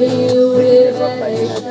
Rio Evangelho.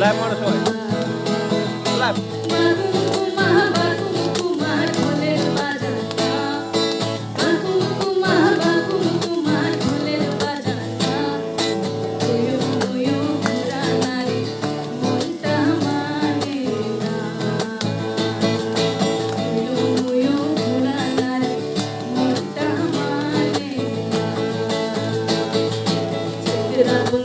Live માણસ હોય Gracias.